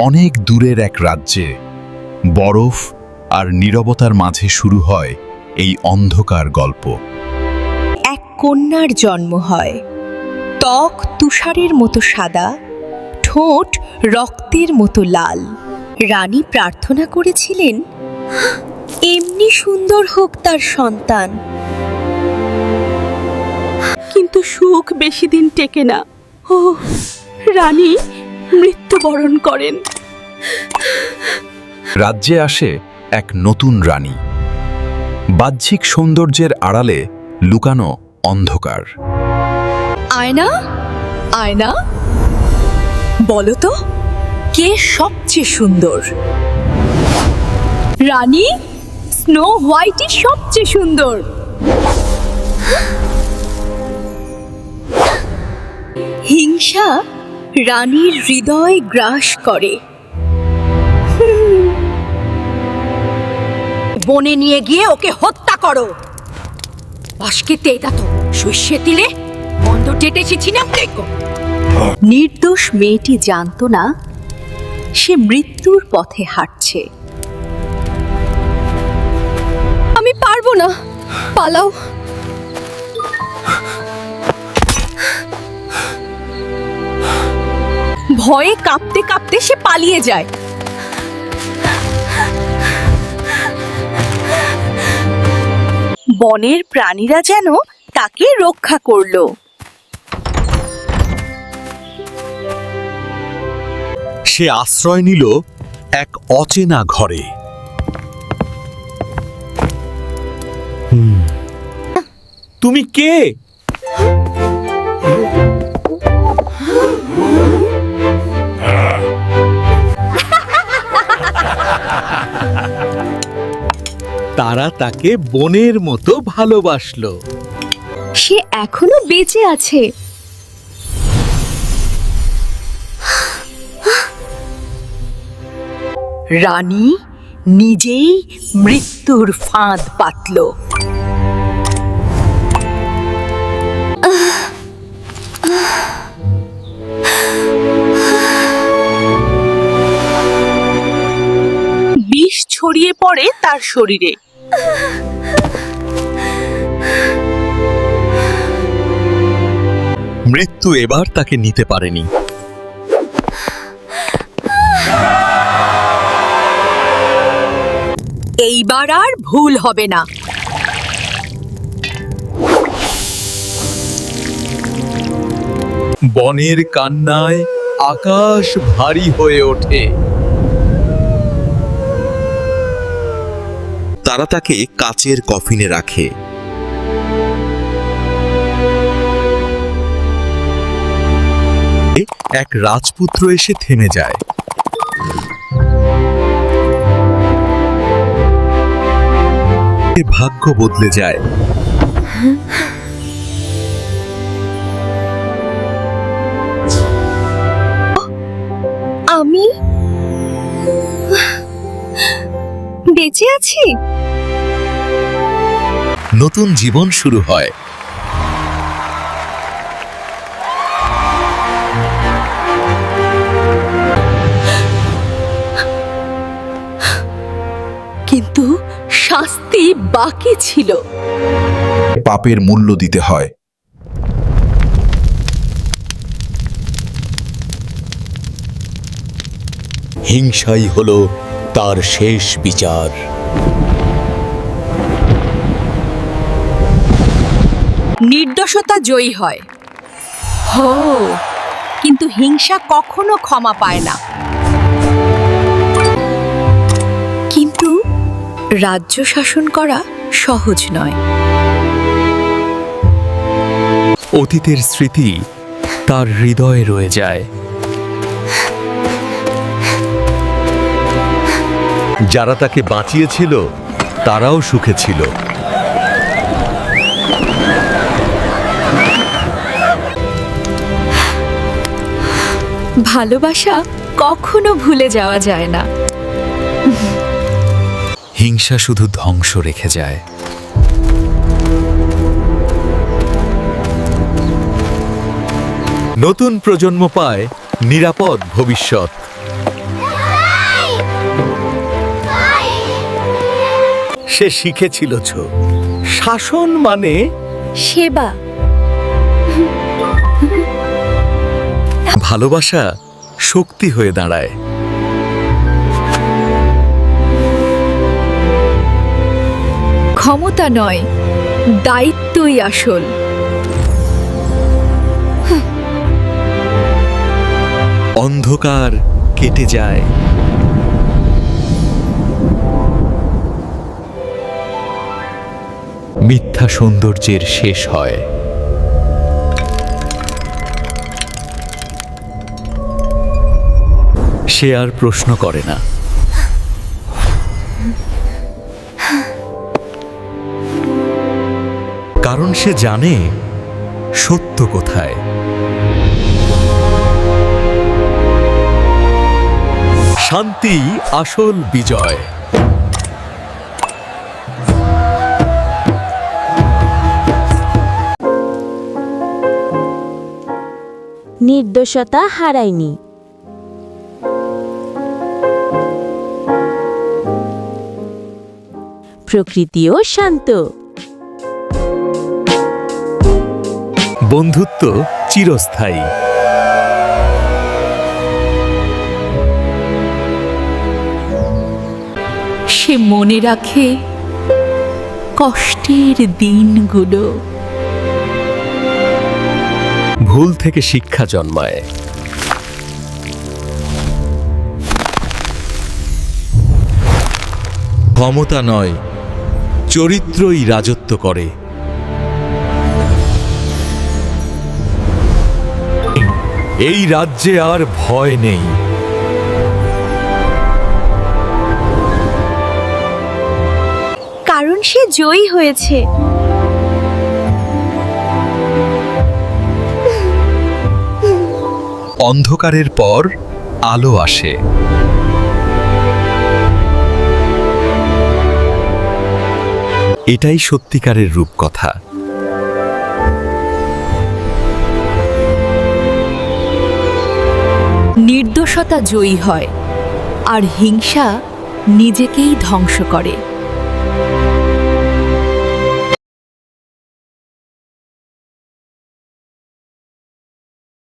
অনেক দূরের এক রাজ্যে বরফ আর নীরবতার মাঝে শুরু হয় এই অন্ধকার গল্প। এক কন্যার জন্ম হয়। ত্বক তুষারের মতো সাদা, ঠোঁট রক্তের মতো লাল। রানী প্রার্থনা করেছিলেন, এমনি সুন্দর হোক তার সন্তান। কিন্তু সুখ বেশি দিন টেকে না। ও রানী মৃত্যুবরণ করেন। রাজ্যে আসে এক নতুন রানী। বাহ্যিক সৌন্দর্যের আড়ালে লুকানো অন্ধকার। আয়না? আয়না? বলো তো কে সবচেয়ে সুন্দর? রানী স্নো হোয়াইটই সবচেয়ে সুন্দর। হিংসা রানীর হৃদয় গ্রাস করে। বনে নিয়ে গিয়ে ওকে হত্যা করো। তো বন্ধ নির্দোষ মেয়েটি জানতো না, সে মৃত্যুর পথে হাঁটছে। আমি পারব না, পালাও। ভয়ে কাঁপতে কাঁপতে সে পালিয়ে যায়। বনের প্রাণীরা যেন তাকে রক্ষা করল। সে আশ্রয় নিল এক অচেনা ঘরে। তুমি কে? তারা তাকে বোনের মতো ভালোবাসলো। সে এখনও বেঁচে আছে। রানী নিজেই মৃত্যুর ফাঁদ পাতল। তার শরীরে। মৃত্যু এবার তাকে নিতে পারেনি। এইবার আর ভুল হবে না। বনের কান্নায় আকাশ ভারী হয়ে ওঠে। তারা তাকে কাচের কফিনে রাখে। এক রাজপুত্র এসে থেমে যায়। ভাগ্য বদলে যায়। আমি? বেঁচে আছি? নতুন জীবন শুরু হয়। কিন্তু শাস্তি বাকি ছিল। পাপের মূল্য দিতে হয়। হিংসাই হলো তার শেষ বিচার। নির্দোষতা জয়ী হয়। হো, কিন্তু হিংসা কখনো ক্ষমা পায় না। কিন্তু রাজ্য শাসন করা সহজ নয়। অতীতের স্মৃতি তার হৃদয়ে রয়ে যায়। যারা তাকে বাঁচিয়েছিল, তারাও সুখে ছিল। ভালোবাসা কখনো ভুলে যাওয়া যায় না। হিংসা শুধু ধ্বংস রেখে যায়। নতুন প্রজন্ম পায় নিরাপদ ভবিষ্যৎ। সে শিখেছিল শাসন মানে সেবা। ভালোবাসা শক্তি হয়ে দাঁড়ায়। ক্ষমতা নয় দায়িত্বই আসল। অন্ধকার কেটে যায়। মিথ্যা সৌন্দর্যের শেষ হয়। সে আর প্রশ্ন করে না। কারণ সে জানে সত্য কোথায়। শান্তি, আসল বিজয়। নির্দোষতা হারায়নি। প্রকৃতিও শান্ত। বন্ধুত্ব চিরস্থায়ী। সে মনে রাখে কষ্টের দিনগুলো। ভুল থেকে শিক্ষা জন্মায়। ক্ষমতা নয় চরিত্রই রাজত্ব করে। এই রাজ্যে আর ভয় নেই। কারণ সে জয়ী হয়েছে। অন্ধকারের পর আলো আসে। এটাই সত্যিকারের রূপ কথা নির্দোষতা জয়ী হয় আর হিংসা নিজেকেই ধ্বংস করে।